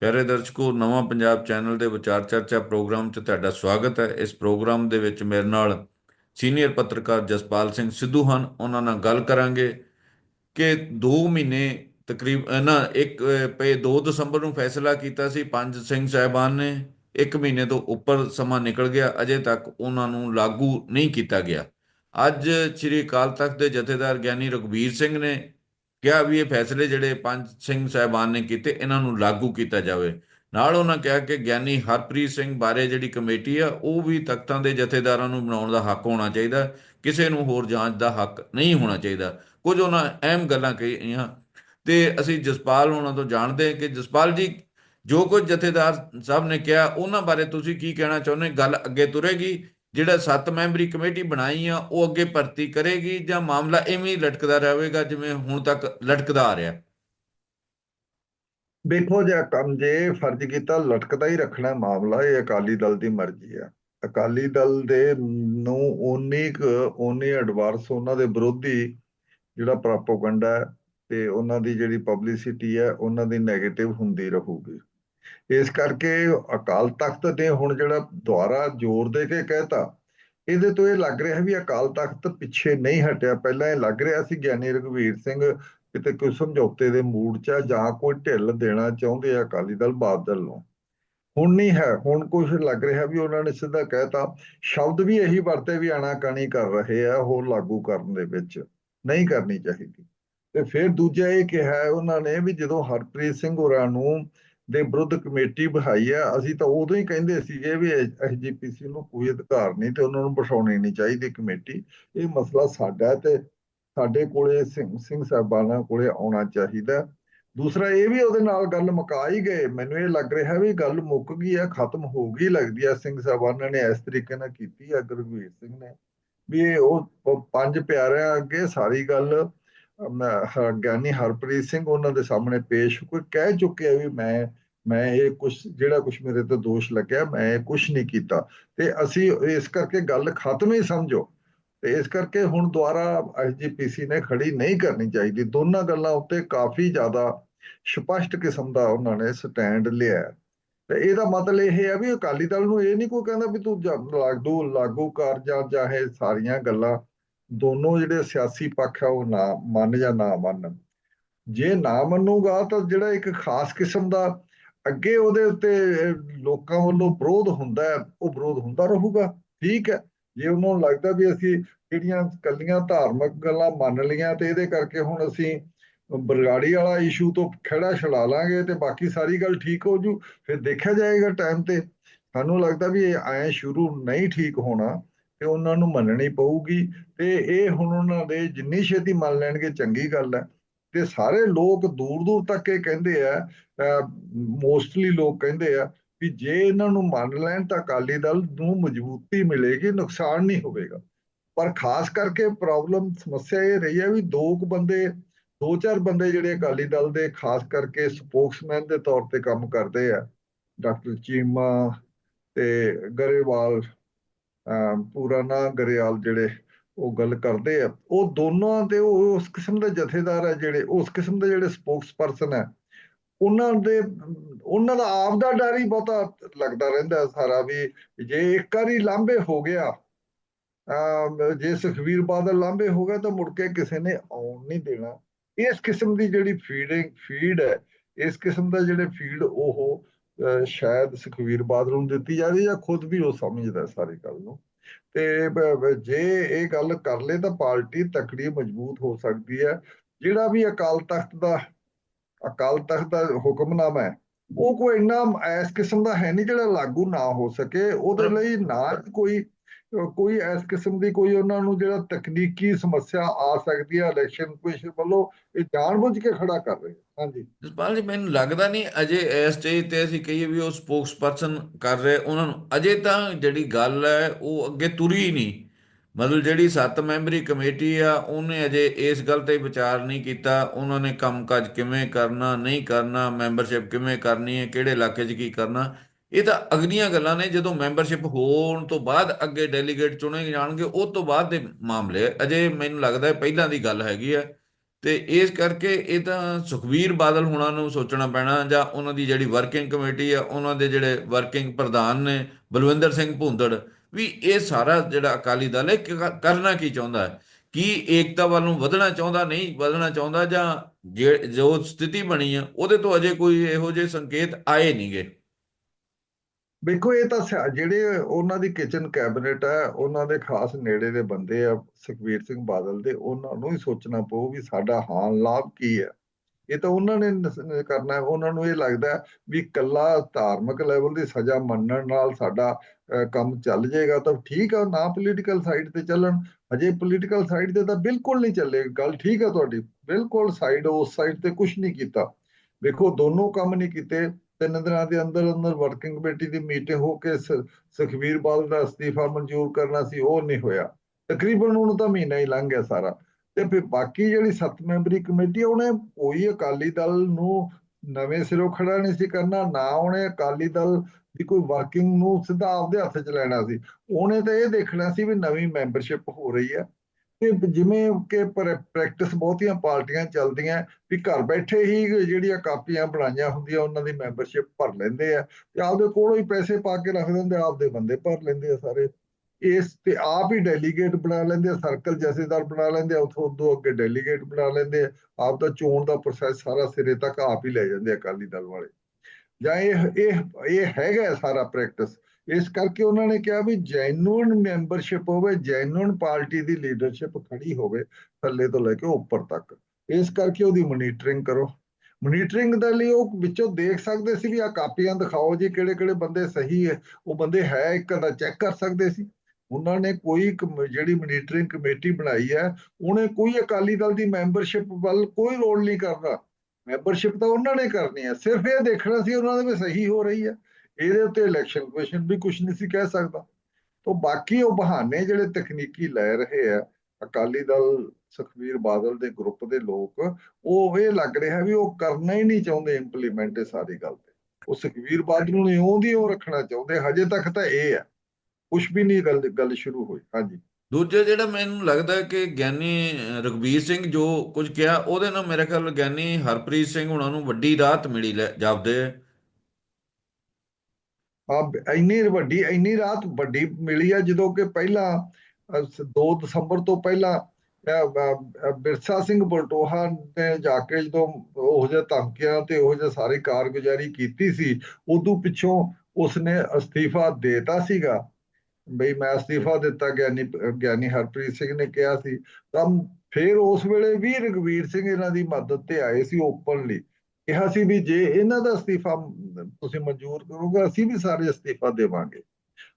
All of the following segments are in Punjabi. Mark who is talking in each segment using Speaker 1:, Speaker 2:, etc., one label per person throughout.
Speaker 1: ਪਿਆਰੇ ਦਰਸ਼ਕੋ ਨਵਾਂ ਪੰਜਾਬ ਚੈਨਲ ਦੇ ਵਿਚਾਰ ਚਰਚਾ ਪ੍ਰੋਗਰਾਮ 'ਚ ਤੁਹਾਡਾ ਸਵਾਗਤ ਹੈ। ਇਸ ਪ੍ਰੋਗਰਾਮ ਦੇ ਵਿੱਚ ਮੇਰੇ ਨਾਲ ਸੀਨੀਅਰ ਪੱਤਰਕਾਰ ਜਸਪਾਲ ਸਿੰਘ ਸਿੱਧੂ ਹਨ। ਉਹਨਾਂ ਨਾਲ ਗੱਲ ਕਰਾਂਗੇ ਕਿ 2 ਮਹੀਨੇ ਤਕਰੀਬ ਨਾ ਇੱਕ ਅਹ, ਪਏ 2 ਦਸੰਬਰ ਨੂੰ ਫੈਸਲਾ ਕੀਤਾ ਸੀ। ਪੰਜ ਸਿੰਘ ਸਾਹਿਬਾਨ ਨੇ 1 ਮਹੀਨੇ ਤੋਂ ਉੱਪਰ ਸਮਾਂ ਨਿਕਲ ਗਿਆ। ਅਜੇ ਤੱਕ ਉਹਨਾਂ ਨੂੰ ਲਾਗੂ ਨਹੀਂ ਕੀਤਾ ਗਿਆ। ਅੱਜ ਸ੍ਰੀ ਅਕਾਲ ਤਖਤ ਦੇ ਜਥੇਦਾਰ ਗਿਆਨੀ ਰਘਬੀਰ ਸਿੰਘ ਨੇ ਕਿਹਾ ਵੀ ਇਹ ਫੈਸਲੇ ਜਿਹੜੇ ਪੰਜ ਸਿੰਘ ਸਾਹਿਬਾਨ ਨੇ ਕੀਤੇ, ਇਹਨਾਂ ਨੂੰ ਲਾਗੂ ਕੀਤਾ ਜਾਵੇ। ਨਾਲ ਉਹਨਾਂ ਕਿਹਾ ਕਿ ਗਿਆਨੀ ਹਰਪ੍ਰੀਤ ਸਿੰਘ ਬਾਰੇ ਜਿਹੜੀ ਕਮੇਟੀ ਆ, ਉਹ ਵੀ ਤਖਤਾਂ ਦੇ ਜਥੇਦਾਰਾਂ ਨੂੰ ਬਣਾਉਣ ਦਾ ਹੱਕ ਹੋਣਾ ਚਾਹੀਦਾ। ਕਿਸੇ ਨੂੰ ਹੋਰ ਜਾਂਚ ਦਾ ਹੱਕ ਨਹੀਂ ਹੋਣਾ ਚਾਹੀਦਾ। ਕੁਝ ਉਹਨਾਂ ਅਹਿਮ ਗੱਲਾਂ ਕਹੀਆਂ। ਤੇ ਅਸੀਂ ਜਸਪਾਲ ਉਹਨਾਂ ਤੋਂ ਜਾਣਦੇ ਹਾਂ ਕਿ ਜਸਪਾਲ ਜੀ, ਜੋ ਕੁਝ ਜਥੇਦਾਰ ਸਾਹਿਬ ਨੇ ਕਿਹਾ, ਉਹਨਾਂ ਬਾਰੇ ਤੁਸੀਂ ਕੀ ਕਹਿਣਾ ਚਾਹੁੰਦੇ? ਗੱਲ ਅੱਗੇ ਤੁਰੇਗੀ। ਜਿਹੜਾ ਸੱਤ ਮੈਂਬਰੀ ਕਮੇਟੀ ਬਣਾਈ ਆ, ਉਹ ਅੱਗੇ ਭਰਤੀ ਕਰੇਗੀ ਜਾਂ ਮਾਮਲਾ ਐਵੇਂ ਹੀ ਲਟਕਦਾ ਰਹੇਗਾ ਜਿਵੇਂ ਹੁਣ ਤੱਕ ਲਟਕਦਾ ਆ ਰਿਹਾ?
Speaker 2: ਦੇਖੋ ਜੇ ਕੰਮ ਜੇ ਫਰਜ਼ ਕੀਤਾ ਲਟਕਦਾ ਹੀ ਰੱਖਣਾ ਮਾਮਲਾ, ਇਹ ਅਕਾਲੀ ਦਲ ਦੀ ਮਰਜ਼ੀ ਆ। ਅਕਾਲੀ ਦਲ ਦੇ ਨੂੰ ਓਨੀ ਕੁ, ਓਨੀ ਐਡਵਾਂਸ ਉਹਨਾਂ ਦੇ ਵਿਰੋਧੀ ਜਿਹੜਾ ਪ੍ਰੋਪਗੈਂਡਾ ਹੈ ਤੇ ਉਹਨਾਂ ਦੀ ਜਿਹੜੀ ਪਬਲਿਸਿਟੀ ਹੈ, ਉਹਨਾਂ ਦੀ 네ਗੇਟਿਵ ਹੁੰਦੀ ਰਹੂਗੀ। ਇਸ ਕਰਕੇ ਅਕਾਲ ਤਖਤ ਨੇ ਹੁਣ ਜਿਹੜਾ ਦੁਆਰਾ ਜ਼ੋਰ ਦੇ ਕੇ ਕਹਿਤਾ, ਇਹਦੇ ਤੋਂ ਇਹ ਲੱਗ ਰਿਹਾ ਵੀ ਅਕਾਲ ਤਖਤ ਪਿੱਛੇ ਨਹੀਂ ਹਟਿਆ। ਪਹਿਲਾਂ ਇਹ ਲੱਗ ਰਿਹਾ ਸੀ ਗਿਆਨੀ ਰਘਵੀਰ ਸਿੰਘ ਕਿਤੇ ਕੋਈ ਸਮਝੌਤੇ ਦੇ ਮੂਡ 'ਚ ਆ ਜਾਂ ਕੋਈ ਢਿੱਲ ਦੇਣਾ ਚਾਹੁੰਦੇ ਆ ਅਕਾਲੀ ਦਲ, ਬਾਦਲ ਨੂੰ। ਹੁਣ ਨਹੀਂ ਹੈ, ਹੁਣ ਕੁਝ ਲੱਗ ਰਿਹਾ ਵੀ ਉਹਨਾਂ ਨੇ ਸਿੱਧਾ ਕਹਿਤਾ, ਸ਼ਬਦ ਵੀ ਇਹੀ ਵਰਤੇ ਵੀ ਆਣਾ ਕਾਣੀ ਕਰ ਰਹੇ ਆ ਹੋਰ ਲਾਗੂ ਕਰਨ ਦੇ ਵਿੱਚ ਨਹੀਂ ਕਰਨੀ ਚਾਹੀਦੀ। ਤੇ ਫਿਰ ਦੂਜਾ ਇਹ ਕਿਹਾ ਉਹਨਾਂ ਨੇ ਵੀ ਜਦੋਂ ਹਰਪ੍ਰੀਤ ਸਿੰਘ ਹੋਰਾਂ ਨੂੰ ਦੇ ਵਿਰੁੱਧ ਕਮੇਟੀ ਬਹਾਈ ਆ, ਅਸੀਂ ਤਾਂ ਉਦੋਂ ਹੀ ਕਹਿੰਦੇ ਸੀਗੇ ਵੀ ਐਸਜੀਪੀਸੀ ਨੂੰ ਕੋਈ ਅਧਿਕਾਰ ਨਹੀਂ ਤੇ ਉਹਨਾਂ ਨੂੰ ਬਿਠਾਉਣੀ ਨਹੀਂ ਚਾਹੀਦੀ ਕਮੇਟੀ। ਇਹ ਮਸਲਾ ਸਾਡਾ ਤੇ ਸਾਡੇ ਕੋਲੇ ਸਿੰਘ ਸਿੰਘ ਸਾਹਿਬਾਨਾਂ ਕੋਲੇ ਆਉਣਾ ਚਾਹੀਦਾ ਦੂਸਰਾ, ਇਹ ਵੀ ਉਹਦੇ ਨਾਲ ਗੱਲ ਮੁਕਾ ਹੀ ਗਏ। ਮੈਨੂੰ ਇਹ ਲੱਗ ਰਿਹਾ ਵੀ ਗੱਲ ਮੁੱਕ ਗਈ ਆ ਖਤਮ ਹੋ ਗਈ ਲੱਗਦੀ ਆ ਸਿੰਘ ਸਾਹਿਬਾਨਾਂ ਨੇ ਇਸ ਤਰੀਕੇ ਨਾਲ ਕੀਤੀ ਆ ਗੁਰਵੀਰ ਸਿੰਘ ਨੇ। ਵੀ ਉਹ ਪੰਜ ਪਿਆਰਿਆਂ ਅੱਗੇ ਸਾਰੀ ਗੱਲ ਗਿਆਨੀ ਹਰਪ੍ਰੀਤ ਸਿੰਘ ਉਹਨਾਂ ਦੇ ਸਾਹਮਣੇ ਪੇਸ਼ ਕੋਈ ਕਹਿ ਚੁੱਕਿਆ ਵੀ ਮੈਂ ਮੈਂ ਇਹ ਕੁਝ ਜਿਹੜਾ ਕੁਝ ਮੇਰੇ ਤੇ ਦੋਸ਼ ਲੱਗਿਆ, ਮੈਂ ਇਹ ਕੁਝ ਨਹੀਂ ਕੀਤਾ। ਤੇ ਅਸੀਂ ਇਸ ਕਰਕੇ ਗੱਲ ਖਤਮ ਹੀ ਸਮਝੋ। ਤੇ ਇਸ ਕਰਕੇ ਹੁਣ ਦੁਬਾਰਾ ਐਸਜੀਪੀਸੀ ਨੇ ਖੜੀ ਨਹੀਂ ਕਰਨੀ ਚਾਹੀਦੀ। ਦੋਨਾਂ ਗੱਲਾਂ ਉੱਤੇ ਕਾਫੀ ਜ਼ਿਆਦਾ ਸਪਸ਼ਟ ਕਿਸਮ ਦਾ ਉਹਨਾਂ ਨੇ ਸਟੈਂਡ ਲਿਆ। ਤੇ ਇਹਦਾ ਮਤਲਬ ਇਹ ਹੈ ਵੀ ਅਕਾਲੀ ਦਲ ਨੂੰ ਇਹ ਨਹੀਂ ਕੋਈ ਕਹਿੰਦਾ ਵੀ ਤੂੰ ਲਾਗੂ ਲਾਗੂ ਕਰ ਜਾਂ ਚਾਹੇ ਸਾਰੀਆਂ ਗੱਲਾਂ। ਦੋਨੋਂ ਜਿਹੜੇ ਸਿਆਸੀ ਪੱਖ ਆ ਉਹ ਨਾ ਮੰਨ ਜਾਂ ਨਾ ਮੰਨਣ। ਜੇ ਨਾ ਮੰਨੂਗਾ ਤਾਂ ਜਿਹੜਾ ਇੱਕ ਖਾਸ ਕਿਸਮ ਦਾ ਅੱਗੇ ਉਹਦੇ ਉੱਤੇ ਲੋਕਾਂ ਵੱਲੋਂ ਵਿਰੋਧ ਹੁੰਦਾ ਉਹ ਵਿਰੋਧ ਹੁੰਦਾ ਰਹੂਗਾ। ਠੀਕ ਹੈ। ਜੇ ਉਹਨਾਂ ਨੂੰ ਲੱਗਦਾ ਵੀ ਅਸੀਂ ਜਿਹੜੀਆਂ ਕੱਲੀਆਂ ਧਾਰਮਿਕ ਗੱਲਾਂ ਮੰਨ ਲਈਆਂ ਤੇ ਇਹਦੇ ਕਰਕੇ ਹੁਣ ਅਸੀਂ ਬਰਗਾੜੀ ਵਾਲਾ ਇਸ਼ੂ ਤੋਂ ਖੜਾ ਛੁਡਾ ਲਾਂਗੇ ਤੇ ਬਾਕੀ ਸਾਰੀ ਗੱਲ ਠੀਕ ਹੋ ਜੂ, ਫਿਰ ਦੇਖਿਆ ਜਾਏਗਾ ਟਾਈਮ ਤੇ। ਸਾਨੂੰ ਲੱਗਦਾ ਵੀ ਇਹ ਐ ਸ਼ੁਰੂ ਨਹੀਂ ਠੀਕ ਹੋਣਾ ਤੇ ਉਹਨਾਂ ਨੂੰ ਮੰਨਣੀ ਪਊਗੀ ਤੇ ਇਹ ਹੁਣ ਉਹਨਾਂ ਦੇ ਜਿੰਨੀ ਛੇਤੀ ਮੰਨ ਲੈਣਗੇ, ਚੰਗੀ ਗੱਲ ਹੈ। ਤੇ ਸਾਰੇ ਲੋਕ ਦੂਰ ਦੂਰ ਤੱਕ ਇਹ ਕਹਿੰਦੇ ਆ ਮੋਸਟਲੀ ਲੋਕ ਕਹਿੰਦੇ ਆ ਵੀ ਜੇ ਇਹਨਾਂ ਨੂੰ ਮੰਨ ਲੈਣ ਤਾਂ ਅਕਾਲੀ ਦਲ ਨੂੰ ਮਜ਼ਬੂਤੀ ਮਿਲੇਗੀ, ਨੁਕਸਾਨ ਨਹੀਂ ਹੋਵੇਗਾ। ਪਰ ਖਾਸ ਕਰਕੇ ਪ੍ਰੋਬਲਮ ਸਮੱਸਿਆ ਇਹ ਰਹੀ ਹੈ ਵੀ ਦੋ ਕੁ ਬੰਦੇ, ਦੋ ਚਾਰ ਬੰਦੇ ਜਿਹੜੇ ਅਕਾਲੀ ਦਲ ਦੇ ਖਾਸ ਕਰਕੇ ਸਪੋਕਸਮੈਨ ਦੇ ਤੌਰ ਤੇ ਕੰਮ ਕਰਦੇ ਆ, ਡਾਕਟਰ ਚੀਮਾ ਤੇ ਗਰੇਵਾਲ, ਅਹ ਪੂਰਾ ਨਾਂ ਗਰੇਵਾਲ ਜਿਹੜੇ ਉਹ ਗੱਲ ਕਰਦੇ ਆ, ਉਹ ਦੋਨਾਂ ਦੇ ਉਹ ਉਸ ਕਿਸਮ ਦੇ ਜਥੇਦਾਰ ਆ ਜਿਹੜੇ, ਉਸ ਕਿਸਮ ਦੇ ਜਿਹੜੇ ਸਪੋਕਸ ਪਰਸਨ ਆ, ਉਹਨਾਂ ਦੇ, ਉਹਨਾਂ ਦਾ ਆਪ ਦਾ ਡਰ ਹੀ ਬਹੁਤਾ ਲੱਗਦਾ ਰਹਿੰਦਾ ਸਾਰਾ ਵੀ ਜੇ ਇੱਕ ਵਾਰੀ ਲਾਂਭੇ ਹੋ ਗਿਆ ਅਹ ਜੇ ਸੁਖਵੀਰ ਬਾਦਲ ਲਾਂਭੇ ਹੋ ਗਿਆ ਤਾਂ ਮੁੜ ਕੇ ਕਿਸੇ ਨੇ ਆਉਣ ਨਹੀਂ ਦੇਣਾ। ਇਸ ਕਿਸਮ ਦੀ ਜਿਹੜੀ ਫੀਡਿੰਗ ਫੀਡ ਹੈ, ਇਸ ਕਿਸਮ ਦਾ ਜਿਹੜੇ ਫੀਡ ਉਹ ਸ਼ਾਇਦ ਸੁਖਵੀਰ ਬਾਦਲ ਨੂੰ ਦਿੱਤੀ ਜਾ ਰਹੀ ਹੈ ਜਾਂ ਖੁਦ ਵੀ ਉਹ ਸਮਝਦਾ ਸਾਰੀ ਗੱਲ ਨੂੰ। ਤੇ ਜੇ ਇਹ ਗੱਲ ਕਰ ਲੇ ਤਾਂ ਪਾਰਟੀ ਤਕੜੀ ਮਜ਼ਬੂਤ ਹੋ ਸਕਦੀ ਹੈ। ਜਿਹੜਾ ਵੀ ਅਕਾਲ ਤਖਤ ਦਾ ਅਕਾਲ ਤਖਤ ਦਾ ਹੁਕਮਨਾਮਾ ਹੈ ਉਹ ਕੋਈ ਇੰਨਾ ਇਸ ਕਿਸਮ ਦਾ ਹੈ ਨਹੀਂ ਜਿਹੜਾ ਲਾਗੂ ਨਾ ਹੋ ਸਕੇ। ਉਹਦੇ ਲਈ ਨਾ ਕੋਈ ਕੋਈ ਇਸ ਕਿਸਮ ਦੀ ਕੋਈ ਉਹਨਾਂ ਨੂੰ ਜਿਹੜਾ ਤਕਨੀਕੀ ਸਮੱਸਿਆ ਆ ਸਕਦੀ ਹੈ ਇਲੈਕਸ਼ਨ ਕਮਿਸ਼ਨ ਵੱਲੋਂ, ਇਹ ਜਾਣਬੁੱਝ ਕੇ ਖੜਾ ਕਰ ਰਹੇ ਹਾਂਜੀ।
Speaker 1: ਜਸਪਾਲ ਜੀ, ਮੈਨੂੰ ਲੱਗਦਾ ਨਹੀਂ ਅਜੇ ਇਸ ਸਟੇਜ ਤੇ ਅਸੀਂ ਕਹੀਏ ਵੀ ਉਹ ਸਪੋਕਸਪਰਸਨ ਕਰ ਰਹੇ, ਉਹਨਾਂ ਨੂੰ ਅਜੇ ਤਾਂ ਜਿਹੜੀ ਗੱਲ ਹੈ ਉਹ ਅੱਗੇ ਤੁਰੀ ਨਹੀਂ। ਮਤਲਬ ਜਿਹੜੀ ਸੱਤ ਮੈਂਬਰੀ ਕਮੇਟੀ ਆ, ਉਹਨੇ ਅਜੇ ਇਸ ਗੱਲ ਤੇ ਵਿਚਾਰ ਨਹੀਂ ਕੀਤਾ, ਉਹਨਾਂ ਨੇ ਕੰਮਕਾਜ ਕਿਵੇਂ ਕਰਨਾ, ਨਹੀਂ ਕਰਨਾ, ਮੈਂਬਰਸ਼ਿਪ ਕਿਵੇਂ ਕਰਨੀ ਹੈ, ਕਿਹੜੇ ਇਲਾਕੇ 'ਚ ਕੀ ਕਰਨਾ ਇਹ ਤਾਂ ਅਗਲੀਆਂ ਗੱਲਾਂ ਨੇ, ਜਦੋਂ ਮੈਂਬਰਸ਼ਿਪ ਹੋਣ ਤੋਂ ਬਾਅਦ ਅੱਗੇ ਡੈਲੀਗੇਟ ਚੁਣੇ ਜਾਣਗੇ ਉਹ ਤੋਂ ਬਾਅਦ ਦੇ ਮਾਮਲੇ ਅਜੇ ਮੈਨੂੰ ਲੱਗਦਾ ਹੈ ਪਹਿਲਾਂ ਦੀ ਗੱਲ ਹੈਗੀ ਹੈ ਤੇ ਇਸ ਕਰਕੇ ਇਹ ਤਾਂ ਸੁਖਬੀਰ ਬਾਦਲ ਹੁਣਾਂ ਨੂੰ ਸੋਚਣਾ ਪੈਣਾ, ਜਾਂ ਉਹਨਾਂ ਦੀ ਜਿਹੜੀ ਵਰਕਿੰਗ ਕਮੇਟੀ ਆ, ਉਹਨਾਂ ਦੇ ਜਿਹੜੇ ਵਰਕਿੰਗ ਪ੍ਰਧਾਨ ਨੇ, ਬਲਵਿੰਦਰ ਸਿੰਘ ਭੁੰਦੜ, ਵੀ ਇਹ ਸਾਰਾ ਜਿਹੜਾ ਅਕਾਲੀ ਦਲ ਹੈ ਕਰਨਾ ਕੀ ਚਾਹੁੰਦਾ ਹੈ? ਕੀ ਏਕਤਾ ਵੱਲ ਨੂੰ ਵਧਣਾ ਚਾਹੁੰਦਾ, ਨਹੀਂ ਵਧਣਾ ਚਾਹੁੰਦਾ, ਜਾਂ ਜੇ- ਜੋ ਸਥਿਤੀ ਬਣੀ ਆ, ਉਹਦੇ ਤੋਂ ਅਜੇ ਕੋਈ ਇਹੋ ਜਿਹੇ ਸੰਕੇਤ ਆਏ ਨਹੀਂਗੇ
Speaker 2: ਵੇਖੋ, ਇਹ ਤਾਂ ਸਿਆ- ਜਿਹੜੇ ਉਹਨਾਂ ਦੀ ਕਿਚਨ ਕੈਬਨਿਟ ਹੈ ਉਹਨਾਂ ਦੇ ਖਾਸ ਨੇੜੇ ਦੇ ਬੰਦੇ ਆ, ਸੁਖਬੀਰ ਸਿੰਘ ਬਾਦਲ ਦੇ, ਉਹਨਾਂ ਨੂੰ ਹੀ ਸੋਚਣਾ ਪਊ ਵੀ ਸਾਡਾ ਹਾਨ ਲਾਭ ਕੀ ਹੈ ਇਹ ਤਾਂ ਉਹਨਾਂ ਨੇ ਕਰਨਾ ਉਹਨਾਂ ਨੂੰ ਇਹ ਲੱਗਦਾ ਵੀ ਕੱਲਾ ਧਾਰਮਿਕ ਲੈਵਲ ਦੀ ਸਜ਼ਾ ਮੰਨਣ ਨਾਲ ਸਾਡਾ ਕੰਮ ਚੱਲ ਜਾਏਗਾ ਤਾਂ ਠੀਕ ਆ, ਨਾ ਪੋਲੀਟੀਕਲ ਸਾਈਡ ਤੇ ਚੱਲਣ। ਅਜੇ ਪੋਲੀਟੀਕਲ ਸਾਈਡ ਤੇ ਤਾਂ ਬਿਲਕੁਲ ਨਹੀਂ ਚੱਲੇ। ਗੱਲ ਠੀਕ ਆ ਤੁਹਾਡੀ, ਬਿਲਕੁਲ ਸਾਈਡ ਉਸ ਸਾਈਡ ਤੇ ਕੁਝ ਨਹੀਂ ਕੀਤਾ। ਵੇਖੋ, ਦੋਨੋਂ ਕੰਮ ਨਹੀਂ ਕੀਤੇ। ਤਿੰਨ ਦਿਨਾਂ ਦੇ ਅੰਦਰ ਅੰਦਰ ਵਰਕਿੰਗ ਕਮੇਟੀ ਦੀ ਮੀਟਿੰਗ ਹੋ ਕੇ ਸ- ਸੁਖਬੀਰ ਬਾਦਲ ਦਾ ਅਸਤੀਫਾ ਮਨਜ਼ੂਰ ਕਰਨਾ ਸੀ, ਉਹ ਨਹੀਂ ਹੋਇਆ। ਤਕਰੀਬਨ ਉਹਨੂੰ ਤਾਂ ਮਹੀਨਾ ਹੀ ਲੰਘ ਗਿਆ ਸਾਰਾ। ਤੇ ਫਿਰ ਬਾਕੀ ਜਿਹੜੀ ਸੱਤ ਮੈਂਬਰੀ ਕਮੇਟੀ ਉਹਨੇ ਕੋਈ ਅਕਾਲੀ ਦਲ ਨੂੰ ਨਵੇਂ ਸਿਰੋਂ ਖੜਾ ਨਹੀਂ ਸੀ ਕਰਨਾ, ਨਾ ਉਹਨੇ ਅਕਾਲੀ ਦਲ ਦੀ ਕੋਈ ਵਰਕਿੰਗ ਨੂੰ ਸਿੱਧਾ ਆਪਦੇ ਹੱਥ 'ਚ ਲੈਣਾ ਸੀ। ਉਹਨੇ ਤਾਂ ਇਹ ਦੇਖਣਾ ਸੀ ਵੀ ਨਵੀਂ ਮੈਂਬਰਸ਼ਿਪ ਹੋ ਰਹੀ ਹੈ। ਜਿਵੇਂ ਕਿ ਪ੍ਰੈਕਟਿਸ ਬਹੁਤੀਆਂ ਪਾਰਟੀਆਂ ਚੱਲਦੀਆਂ ਵੀ ਘਰ ਬੈਠੇ ਹੀ ਜਿਹੜੀਆਂ ਕਾਪੀਆਂ ਬਣਾਈਆਂ ਹੁੰਦੀਆਂ, ਉਹਨਾਂ ਦੀ ਮੈਂਬਰਸ਼ਿਪ ਭਰ ਲੈਂਦੇ ਆ ਤੇ ਆਪਦੇ ਕੋਲੋਂ ਹੀ ਪੈਸੇ ਪਾ ਕੇ ਰੱਖ ਦਿੰਦੇ ਆਪਦੇ ਬੰਦੇ ਭਰ ਲੈਂਦੇ ਆ ਸਾਰੇ। ਇਸ ਤੇ ਆਪ ਹੀ ਡੈਲੀਗੇਟ ਬਣਾ ਲੈਂਦੇ ਆ ਸਰਕਲ ਜਥੇਦਾਰ ਬਣਾ ਲੈਂਦੇ ਆ, ਉਥੋਂ ਉਦੋਂ ਅੱਗੇ ਡੈਲੀਗੇਟ ਬਣਾ ਲੈਂਦੇ ਆ। ਆਪ ਦਾ ਚੋਣ ਦਾ ਪ੍ਰੋਸੈਸ ਸਾਰਾ ਸਿਰੇ ਤੱਕ ਆਪ ਹੀ ਲੈ ਜਾਂਦੇ ਆ ਅਕਾਲੀ ਦਲ ਵਾਲੇ। ਜਾਂ ਇਹ ਇਹ ਇਹ ਹੈਗਾ ਸਾਰਾ ਪ੍ਰੈਕਟਿਸ ਇਸ ਕਰਕੇ ਉਹਨਾਂ ਨੇ ਕਿਹਾ ਵੀ ਜੈਨੂਇਨ ਮੈਂਬਰਸ਼ਿਪ ਹੋਵੇ ਜੈਨੂਇਨ ਪਾਰਟੀ ਦੀ ਲੀਡਰਸ਼ਿਪ ਖੜੀ ਹੋਵੇ ਥੱਲੇ ਤੋਂ ਲੈ ਕੇ ਉੱਪਰ ਤੱਕ। ਇਸ ਕਰਕੇ ਉਹਦੀ ਮੋਨੀਟਰਿੰਗ ਕਰੋ। ਮੋਨੀਟਰਿੰਗ ਦੇ ਲਈ ਉਹ ਵਿੱਚੋਂ ਦੇਖ ਸਕਦੇ ਸੀ ਵੀ ਆ ਕਾਪੀਆਂ ਦਿਖਾਓ ਜੀ ਕਿਹੜੇ ਕਿਹੜੇ ਬੰਦੇ ਸਹੀ ਹੈ। ਉਹ ਬੰਦੇ ਹੈ ਇੱਕ ਦਾ ਚੈੱਕ ਕਰ ਸਕਦੇ ਸੀ। ਉਹਨਾਂ ਨੇ ਕੋਈ ਕਮ- ਜਿਹੜੀ ਮੋਨੀਟਰਿੰਗ ਕਮੇਟੀ ਬਣਾਈ ਹੈ, ਉਹਨੇ ਕੋਈ ਅਕਾਲੀ ਦਲ ਦੀ ਮੈਂਬਰਸ਼ਿਪ ਵੱਲ ਕੋਈ ਰੋਲ ਨਹੀਂ ਕਰਨਾ ਮੈਂਬਰਸ਼ਿਪ ਤਾਂ ਉਹਨਾਂ ਨੇ ਕਰਨੀ ਹੈ। ਸਿਰਫ ਇਹ ਦੇਖਣਾ ਸੀ ਉਹਨਾਂ ਦੇ ਵੀ ਸਹੀ ਹੋ ਰਹੀ ਹੈ। ਇਹਦੇ ਉੱਤੇ ਇਲੈਕਸ਼ਨ ਕਮਿਸ਼ਨ ਵੀ ਕੁਝ ਨਹੀਂ ਸੀ ਕਹਿ ਸਕਦਾ। ਤੋਂ ਬਾਕੀ ਉਹ ਬਹਾਨੇ ਜਿਹੜੇ ਤਕਨੀਕੀ ਲੈ ਰਹੇ ਆ ਅਕਾਲੀ ਦਲ ਸੁਖਬੀਰ ਬਾਦਲ ਦੇ ਗਰੁੱਪ ਦੇ ਲੋਕ ਉਹ ਇਹ ਲੱਗ ਰਿਹਾ ਵੀ ਉਹ ਕਰਨਾ ਹੀ ਨਹੀਂ ਚਾਹੁੰਦੇ ਇੰਪਲੀਮੈਂਟ ਇਹ ਸਾਰੀ ਗੱਲ ਤੇ। ਉਹ ਸੁਖਬੀਰ ਬਾਦਲ ਨੂੰ ਇਉਂ ਦੀ ਉਹ ਰੱਖਣਾ ਚਾਹੁੰਦੇ ਹਜੇ ਤੱਕ ਤਾਂ ਇਹ ਹੈ ਕੁਝ ਵੀ ਨਹੀਂ ਗੱਲ ਗੱਲ ਸ਼ੁਰੂ ਹੋਈ ਹਾਂਜੀ।
Speaker 1: ਦੂਜਾ ਜਿਹੜਾ ਮੈਨੂੰ ਲੱਗਦਾ ਕਿ ਗਿਆਨੀ ਅ, ਰਘਬੀਰ ਸਿੰਘ ਜੋ ਕੁਝ ਕਿਹਾ ਉਹਦੇ ਨਾਲ ਮੇਰੇ ਖਿਆਲ ਗਿਆਨੀ ਹਰਪ੍ਰੀਤ ਸਿੰਘ ਉਹਨਾਂ ਨੂੰ ਵੱਡੀ ਰਾਹਤ ਮਿਲੀ ਲੈ- ਜਾਪਦੇ
Speaker 2: ਆ ਇੰਨੀ ਵੱਡੀ ਇੰਨੀ ਰਾਤ ਵੱਡੀ ਮਿਲੀ ਆ ਜਦੋਂ ਕਿ ਪਹਿਲਾਂ 2 ਦਸੰਬਰ ਤੋਂ ਪਹਿਲਾਂ ਅਹ, ਬਿਰਸਾ ਸਿੰਘ ਬਲਟੋਹਾ ਨੇ ਜਾ ਕੇ ਜਦੋਂ ਉਹ ਜਿਹੇ ਧਮਕੀਆਂ ਤੇ ਉਹ ਜਿਹੇ ਸਾਰੀ ਕਾਰਗੁਜ਼ਾਰੀ ਕੀਤੀ ਸੀ ਉਦੋਂ ਪਿੱਛੋਂ ਉਸਨੇ ਅਸਤੀਫਾ ਦੇਤਾ ਸੀਗਾ। ਬਈ ਮੈਂ ਅਸਤੀਫਾ ਦਿੱਤਾ ਗਿਆਨੀ ਗਿਆਨੀ ਹਰਪ੍ਰੀਤ ਸਿੰਘ ਨੇ ਕਿਹਾ ਸੀ। ਤਾਂ ਫਿਰ ਉਸ ਵੇਲੇ ਵੀ ਰਘਵੀਰ ਸਿੰਘ ਇਹਨਾਂ ਦੀ ਮਦਦ ਤੇ ਆਏ ਸੀ ਓਪਨਲੀ। ਕਿਹਾ ਸੀ ਵੀ ਜੇ ਇਹਨਾਂ ਦਾ ਅਸਤੀਫਾ ਤੁਸੀਂ ਮਨਜ਼ੂਰ ਕਰੋਗੇ, ਅਸੀਂ ਵੀ ਸਾਰੇ ਅਸਤੀਫਾ ਦੇਵਾਂਗੇ।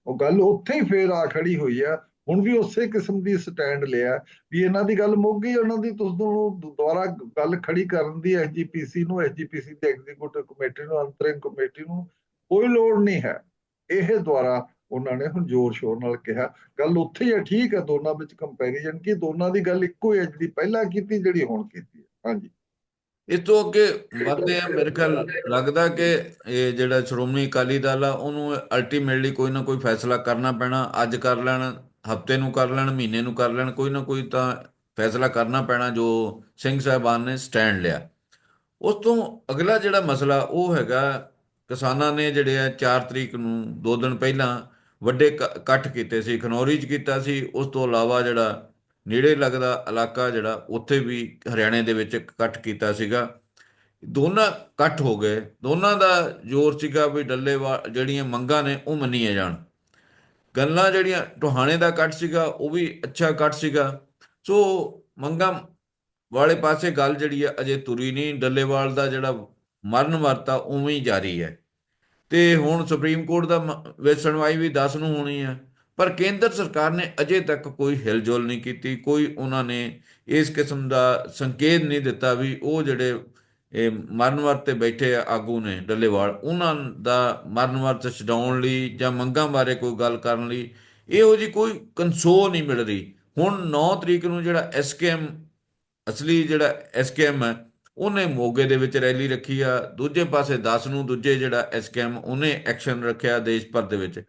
Speaker 2: ਉਹ ਗੱਲ ਉੱਥੇ ਹੀ ਫੇਰ ਆ ਖੜੀ ਹੋਈ ਆ। ਹੁਣ ਵੀ ਉਸੇ ਕਿਸਮ ਦੀ ਸਟੈਂਡ ਲਿਆ ਵੀ ਇਹਨਾਂ ਦੀ ਗੱਲ ਮੁੱਕ ਗਈ, ਉਹਨਾਂ ਦੀ ਤੁਸੀਂ ਨੂੰ ਦੁਬਾਰਾ ਗੱਲ ਖੜੀ ਕਰਨ ਦੀ ਐਸਜੀਪੀਸੀ ਨੂੰ ਐਸਜੀਪੀਸੀ ਦੇ ਐਗਜ਼ੀਕਿਊਟਿਵ ਕਮੇਟੀ ਨੂੰ, ਅੰਤਰਿਮ ਕਮੇਟੀ ਨੂੰ ਕੋਈ ਲੋੜ ਨਹੀਂ ਹੈ। ਇਹ ਦੁਆਰਾ ਉਹਨਾਂ ਨੇ ਹੁਣ ਜ਼ੋਰ ਸ਼ੋਰ ਨਾਲ ਕਿਹਾ। ਗੱਲ ਉੱਥੇ ਹੀ ਹੈ ਠੀਕ ਹੈ ਦੋਨਾਂ ਵਿੱਚ ਕੰਪੈਰੀਜ਼ਨ ਕੀ, ਦੋਨਾਂ ਦੀ ਗੱਲ ਇੱਕੋ ਹੀ ਹੈ ਜਿਹੜੀ ਪਹਿਲਾਂ ਕੀਤੀ, ਜਿਹੜੀ ਹੁਣ ਕੀਤੀ ਹੈ ਹਾਂਜੀ।
Speaker 1: ਇਸ ਤੋਂ ਅੱਗੇ ਵਧਦੇ ਆ, ਮੇਰੇ ਖਿਆਲ ਲੱਗਦਾ ਕਿ ਇਹ ਜਿਹੜਾ ਸ਼੍ਰੋਮਣੀ ਅਕਾਲੀ ਦਲ ਆ, ਉਹਨੂੰ ਅਲਟੀਮੇਟਲੀ ਕੋਈ ਨਾ ਕੋਈ ਫੈਸਲਾ ਕਰਨਾ ਪੈਣਾ, ਅੱਜ ਕਰ ਲੈਣ, ਹਫ਼ਤੇ ਨੂੰ ਕਰ ਲੈਣ, ਮਹੀਨੇ ਨੂੰ ਕਰ ਲੈਣ, ਕੋਈ ਨਾ ਕੋਈ ਤਾਂ ਫੈਸਲਾ ਕਰਨਾ ਪੈਣਾ ਜੋ ਸਿੰਘ ਸਾਹਿਬਾਨ ਨੇ ਸਟੈਂਡ ਲਿਆ। ਉਸ ਤੋਂ ਅਗਲਾ ਜਿਹੜਾ ਮਸਲਾ, ਉਹ ਹੈਗਾ ਕਿਸਾਨਾਂ ਨੇ ਜਿਹੜੇ ਆ 4 ਤਰੀਕ ਨੂੰ, ਦੋ ਦਿਨ ਪਹਿਲਾਂ ਵੱਡੇ ਕ- ਇਕੱਠ ਕੀਤੇ ਸੀ, ਖਨੌਰੀ 'ਚ ਕੀਤਾ ਸੀ, ਉਸ ਤੋਂ ਇਲਾਵਾ ਜਿਹੜਾ ਨੇੜੇ ਲੱਗਦਾ ਇਲਾਕਾ ਜਿਹੜਾ, ਉੱਥੇ ਵੀ ਹਰਿਆਣੇ ਦੇ ਵਿੱਚ ਇਕੱਠ ਕੀਤਾ ਸੀਗਾ। ਦੋਨਾਂ ਇਕੱਠ ਹੋ ਗਏ। ਦੋਨਾਂ ਦਾ ਜ਼ੋਰ ਸੀਗਾ ਵੀ ਡੱਲੇਵਾਲ ਜਿਹੜੀਆਂ ਮੰਗਾਂ ਨੇ ਉਹ ਮੰਨੀਆਂ ਜਾਣ। ਗੱਲਾਂ ਜਿਹੜੀਆਂ ਟੋਹਾਣੇ ਦਾ ਇਕੱਠ ਸੀਗਾ, ਉਹ ਵੀ ਅੱਛਾ ਇਕੱਠ ਸੀਗਾ। ਸੋ ਮੰਗਾਂ ਵਾਲੇ ਪਾਸੇ ਗੱਲ ਜਿਹੜੀ ਆ, ਅਜੇ ਤੁਰੀ ਨਹੀਂ। ਡੱਲੇਵਾਲ ਦਾ ਜਿਹੜਾ ਮਰਨ ਵਰਤਾ ਉਵੇਂ ਹੀ ਜਾਰੀ ਹੈ। ਤੇ ਹੁਣ ਸੁਪਰੀਮ ਕੋਰਟ ਦਾ ਮ- ਵਿੱਚ ਸੁਣਵਾਈ ਵੀ 10 ਨੂੰ ਹੋਣੀ ਹੈ ਪਰ ਕੇਂਦਰ ਸਰਕਾਰ ਨੇ ਅਜੇ ਤੱਕ ਕੋਈ ਹਿਲਜੁਲ ਨਹੀਂ ਕੀਤੀ, ਕੋਈ ਉਹਨਾਂ ਨੇ ਇਸ ਕਿਸਮ ਦਾ ਸੰਕੇਤ ਨਹੀਂ ਦਿੱਤਾ ਵੀ ਉਹ ਜਿਹੜੇ, ਇਹ ਮਰਨ ਵਰਤ ਤੇ ਬੈਠੇ ਆਗੂ ਨੇ ਡੱਲੇਵਾਲ, ਉਹਨਾਂ ਦਾ ਮਰਨ ਵਰਤ ਛਡਾਉਣ ਲਈ ਜਾਂ ਮੰਗਾਂ ਬਾਰੇ ਕੋਈ ਗੱਲ ਕਰਨ ਲਈ ਇਹੋ ਜੀ ਕੋਈ ਕੰਸੋਲ ਨਹੀਂ ਮਿਲ ਰਹੀ। ਹੁਣ 9 ਤਰੀਕ ਨੂੰ ਜਿਹੜਾ ਐਸਕੇਐਮ ਅਸਲੀ ਜਿਹੜਾ ਐਸਕੇਐਮ ਹੈ, ਉਹਨੇ ਮੋਗੇ ਦੇ ਵਿੱਚ ਰੈਲੀ ਰੱਖੀ ਆ, ਦੂਜੇ ਪਾਸੇ 10 ਨੂੰ ਦੂਜੇ ਜਿਹੜਾ ਐਸਕੇਐਮ ਉਹਨੇ ਐਕਸ਼ਨ ਰੱਖਿਆ ਦੇਸ਼ ਭਰ ਦੇ ਵਿੱਚ।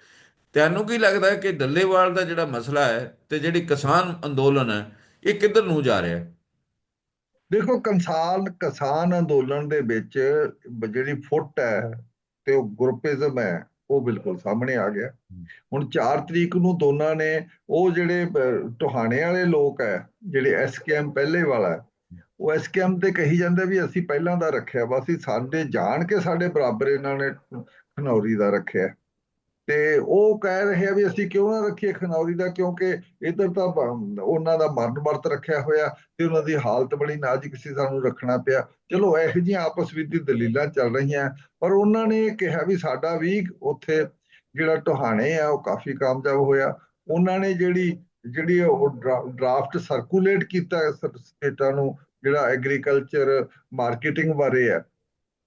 Speaker 1: ਤੁਹਾਨੂੰ ਕੀ ਲੱਗਦਾ ਕਿ ਡੱਲੇਵਾਲ ਦਾ ਜਿਹੜਾ ਮਸਲਾ ਹੈ ਤੇ ਜਿਹੜੀ ਕਿਸਾਨ ਅੰਦੋਲਨ ਹੈ ਇਹ ਕਿੱਧਰ ਨੂੰ ਜਾ ਰਿਹਾ ਹੈ?
Speaker 2: ਦੇਖੋ ਕਿਸਾਨ ਕਿਸਾਨ ਅੰਦੋਲਨ ਦੇ ਵਿੱਚ ਜਿਹੜੀ ਫੁੱਟ ਹੈ ਤੇ ਉਹ ਗਰੁੱਪਿਜ਼ਮ ਹੈ ਉਹ ਬਿਲਕੁਲ ਸਾਹਮਣੇ ਆ ਗਿਆ। ਹੁਣ 4 ਤਰੀਕ ਨੂੰ ਦੋਨਾਂ ਨੇ ਉਹ ਜਿਹੜੇ ਅਹ, ਟੋਹਾਣੇ ਵਾਲੇ ਲੋਕ ਹੈ ਜਿਹੜੇ ਐਸਕੇਐਮ ਪਹਿਲੇ ਵਾਲਾ ਹੈ, ਉਹ ਐਸਕੇਐਮ ਤੇ ਕਹੀ ਜਾਂਦੇ ਵੀ ਅਸੀਂ ਪਹਿਲਾਂ ਦਾ ਰੱਖਿਆ ਵਾ ਅਸੀਂ ਸਾਡੇ ਜਾਣ ਕੇ ਸਾਡੇ ਬਰਾਬਰ ਇਹਨਾਂ ਨੇ ਖਨੌਰੀ ਦਾ ਰੱਖਿਆ। ਤੇ ਉਹ ਕਹਿ ਰਹੇ ਆ ਵੀ ਅਸੀਂ ਕਿਉਂ ਨਾ ਰੱਖੀਏ ਖਨੌਰੀ ਦਾ, ਕਿਉਂਕਿ ਇੱਧਰ ਤਾਂ ਉਹਨਾਂ ਦਾ ਮਰਨ ਵਰਤ ਰੱਖਿਆ ਹੋਇਆ ਤੇ ਉਹਨਾਂ ਦੀ ਹਾਲਤ ਬੜੀ ਨਾਜ਼ੁਕ ਸੀ, ਸਾਨੂੰ ਰੱਖਣਾ ਪਿਆ। ਚਲੋ, ਇਹੋ ਜਿਹੀਆਂ ਆਪਸ ਵਿੱਚ ਦੀ ਦਲੀਲਾਂ ਚੱਲ ਰਹੀਆਂ, ਪਰ ਉਹਨਾਂ ਨੇ ਕਿਹਾ ਵੀ ਸਾਡਾ ਵੀ ਉੱਥੇ ਜਿਹੜਾ ਟੋਹਾਣੇ ਆ, ਉਹ ਕਾਫੀ ਕਾਮਯਾਬ ਹੋਇਆ। ਉਹਨਾਂ ਨੇ ਜਿਹੜੀ ਜਿਹੜੀ ਉਹ ਡਰਾਫਟ ਸਰਕੂਲੇਟ ਕੀਤਾ, ਸਟੇਟਾਂ ਨੂੰ, ਜਿਹੜਾ ਐਗਰੀਕਲਚਰ ਮਾਰਕੀਟਿੰਗ ਬਾਰੇ ਆ।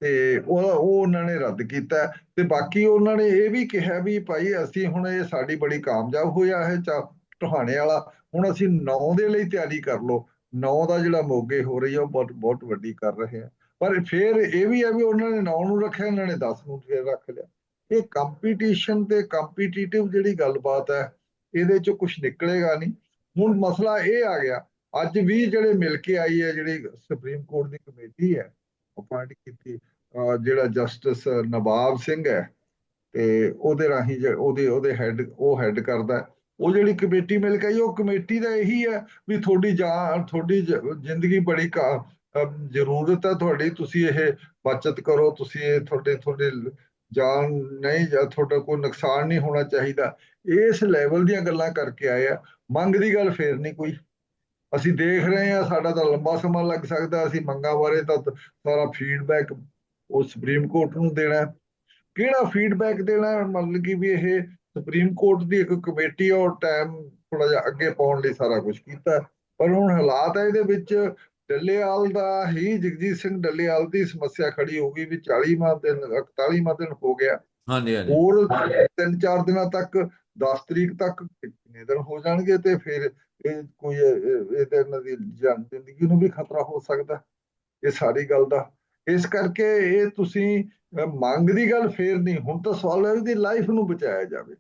Speaker 2: ਤੇ ਉਹ ਉਹ ਉਹਨਾਂ ਨੇ ਰੱਦ ਕੀਤਾ। ਤੇ ਬਾਕੀ ਉਹਨਾਂ ਨੇ ਇਹ ਵੀ ਕਿਹਾ ਵੀ ਭਾਈ ਅਸੀਂ ਹੁਣ ਇਹ ਸਾਡੀ ਬੜੀ ਕਾਮਯਾਬ ਹੋਇਆ ਹੈ ਚਾ ਟੋਹਾਣੇ ਵਾਲਾ। ਹੁਣ ਅਸੀਂ 9 ਦੇ ਲਈ ਤਿਆਰੀ ਕਰ ਲਓ। 9 ਦਾ ਜਿਹੜਾ ਮੋਗੇ ਹੋ ਰਹੀ ਹੈ ਉਹ ਬਹੁਤ ਬਹੁਤ ਵੱਡੀ ਕਰ ਰਹੇ ਆ। ਪਰ ਫਿਰ ਇਹ ਵੀ ਹੈ ਵੀ ਉਹਨਾਂ ਨੇ 9 ਨੂੰ ਰੱਖਿਆ ਇਹਨਾਂ ਨੇ 10 ਨੂੰ ਫਿਰ ਰੱਖ ਲਿਆ। ਇਹ ਕੰਪੀਟੀਸ਼ਨ ਤੇ ਕੰਪੀਟੀਟਿਵ ਜਿਹੜੀ ਗੱਲਬਾਤ ਹੈ, ਇਹਦੇ ਚੋਂ ਕੁਝ ਨਿਕਲੇਗਾ ਨਹੀਂ। ਹੁਣ ਮਸਲਾ ਇਹ ਆ ਗਿਆ, ਅੱਜ ਵੀ ਜਿਹੜੇ ਮਿਲ ਕੇ ਆਈ ਹੈ, ਜਿਹੜੀ ਸੁਪਰੀਮ ਕੋਰਟ ਦੀ ਕਮੇਟੀ ਹੈ ਅਪਾਇੰਟ ਕੀਤੀ ਜਿਹੜਾ ਜਸਟਿਸ ਨਵਾਬ ਸਿੰਘ ਹੈ ਤੇ ਉਹਦੇ ਰਾਹੀਂ ਉਹਦੇ ਉਹਦੇ ਹੈੱਡ ਉਹ ਹੈੱਡ ਕਰਦਾ ਉਹ ਜਿਹੜੀ ਕਮੇਟੀ ਮਿਲ ਕੇ ਉਹ ਕਮੇਟੀ ਦਾ ਇਹੀ ਹੈ ਵੀ ਤੁਹਾਡੀ ਜਾਨ, ਤੁਹਾਡੀ ਜ਼ਿੰਦਗੀ ਬੜੀ ਜ਼ਰੂਰਤ ਹੈ ਤੁਹਾਡੀ, ਤੁਸੀਂ ਇਹ ਬਚਤ ਕਰੋ, ਤੁਸੀਂ ਇਹ ਤੁਹਾਡੇ ਤੁਹਾਡੇ ਲ- ਜਾਨ ਨਹੀਂ ਜਾਂ ਤੁਹਾਡਾ ਕੋਈ ਨੁਕਸਾਨ ਨਹੀਂ ਹੋਣਾ ਚਾਹੀਦਾ। ਇਸ ਲੈਵਲ ਦੀਆਂ ਗੱਲਾਂ ਕਰਕੇ ਆਏ ਆ। ਮੰਗ ਦੀ ਗੱਲ ਫੇਰ ਨਹੀਂ ਕੋਈ। ਅਸੀਂ ਦੇਖ ਰਹੇ ਹਾਂ ਸਾਡਾ ਤਾਂ ਲੰਬਾ ਸਮਾਂ ਲੱਗ ਸਕਦਾ ਅਸੀਂ ਮੰਗਾਂ ਬਾਰੇ ਤਾਂ ਸਾਰਾ ਫੀਡਬੈਕ ਉਹ ਸੁਪਰੀਮ ਕੋਰਟ ਨੂੰ ਦੇਣਾ ਹੈ। ਕਿਹੜਾ ਫੀਡਬੈਕ ਦੇਣਾ ਹੈ? ਮਤਲਬ ਕਿ ਵੀ ਇਹ ਸੁਪਰੀਮ ਕੋਰਟ ਦੀ ਇੱਕ ਕਮੇਟੀ ਔਰ ਟਾਈਮ ਥੋੜਾ ਜਿਹਾ ਅੱਗੇ ਪਾਉਣ ਲਈ ਸਾਰਾ ਕੁਝ ਕੀਤਾ। ਪਰ ਹੁਣ ਹਾਲਾਤ ਹੈ ਇਹਦੇ ਵਿੱਚ ਡੱਲੇਵਾਲ ਦਾ ਹੀ ਜਗਜੀਤ ਸਿੰਘ ਡੱਲੇਵਾਲ ਦੀ ਸਮੱਸਿਆ ਖੜੀ ਹੋ ਗਈ ਵੀ 40ਵਾਂ ਦਿਨ 41ਵਾਂ ਦਿਨ ਹੋ ਗਿਆ
Speaker 1: ਹਾਂਜੀ ਹਾਂਜੀ
Speaker 2: ਹੋਰ ਤਿੰਨ ਚਾਰ ਦਿਨਾਂ ਤੱਕ 10 ਤਰੀਕ ਤੱਕ ਕਿੰਨੇ ਦਿਨ ਹੋ ਜਾਣਗੇ ਤੇ ਫਿਰ ਇਹ ਕੋਈ ਇਹ- ਇਹਨਾਂ ਦੀ ਜ਼ਿੰਦਗੀ ਨੂੰ ਵੀ ਖਤਰਾ ਹੋ ਸਕਦਾ ਇਹ ਸਾਰੀ ਗੱਲ ਦਾ। ਇਸ ਕਰਕੇ ਇਹ ਤੁਸੀਂ ਮੰਗ ਦੀ ਗੱਲ ਫੇਰ ਨਹੀਂ, ਹੁਣ ਤਾਂ ਸਵਾਲ ਹੈ ਵੀ ਲਾਈਫ ਨੂੰ ਬਚਾਇਆ ਜਾਵੇ।